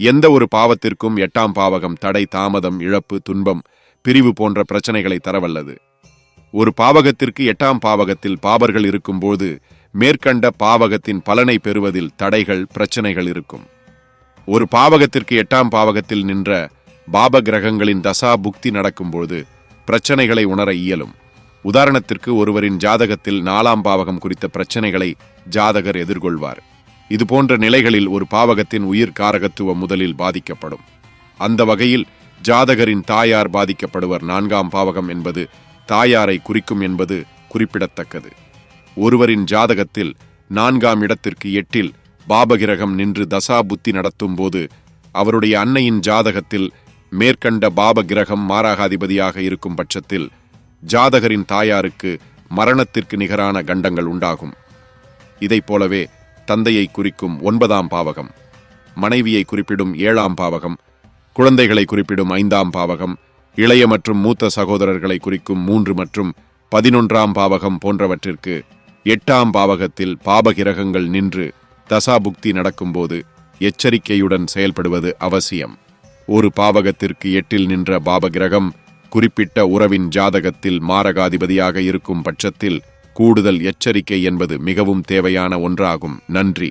எந்த ஒரு பாவத்திற்கும் எட்டாம் பாவகம் தடை தாமதம் இழப்பு துன்பம் பிரிவு போன்ற பிரச்சனைகளை தரவல்லது. ஒரு பாவகத்திற்கு எட்டாம் பாவகத்தில் பாபர்கள் இருக்கும்போது மேற்கண்ட பாவகத்தின் பலனை பெறுவதில் தடைகள் பிரச்சனைகள் இருக்கும். ஒரு பாவகத்திற்கு எட்டாம் பாவகத்தில் நின்ற பாப கிரகங்களின் தசா புக்தி நடக்கும்போது பிரச்சனைகளை உணர இயலும். உதாரணத்திற்கு ஒருவரின் ஜாதகத்தில் நாலாம் பாவகம் குறித்த பிரச்சனைகளை ஜாதகர் எதிர்கொள்வார். இது போன்ற நிலைகளில் ஒரு பாவகத்தின் உயிர் காரகத்துவம் முதலில் பாதிக்கப்படும். அந்த வகையில் ஜாதகரின் தாயார் பாதிக்கப்படுவர் நான்காம் பாவகம் என்பது தாயாரை குறிக்கும் என்பது குறிப்பிடத்தக்கது. ஒருவரின் ஜாதகத்தில் நான்காம் இடத்திற்கு எட்டில் பாபகிரகம் நின்று தசா புத்தி நடத்தும் போது அவருடைய அன்னையின் ஜாதகத்தில் மேற்கண்ட பாபகிரகம் மாராகாதிபதியாக இருக்கும் பட்சத்தில் ஜாதகரின் தாயாருக்கு மரணத்திற்கு நிகரான கண்டங்கள் உண்டாகும். இதைப் போலவே தந்தையை குறிக்கும் ஒன்பதாம் பாவகம் மனைவியை குறிப்பிடும் ஏழாம் பாவகம் குழந்தைகளை குறிப்பிடும் ஐந்தாம் பாவகம் இளைய மற்றும் மூத்த சகோதரர்களை குறிக்கும் மூன்று மற்றும் பதினொன்றாம் பாவகம் போன்றவற்றிற்கு எட்டாம் பாவகத்தில் பாபகிரகங்கள் நின்று தசாபுக்தி நடக்கும்போது எச்சரிக்கையுடன் செயல்படுவது அவசியம். ஒரு பாவகத்திற்கு எட்டில் நின்ற பாபகிரகம் குறிப்பிட்ட உறவின் ஜாதகத்தில் மாரகாதிபதியாக இருக்கும் பட்சத்தில் கூடுதல் எச்சரிக்கை என்பது மிகவும் தேவையான ஒன்றாகும். நன்றி.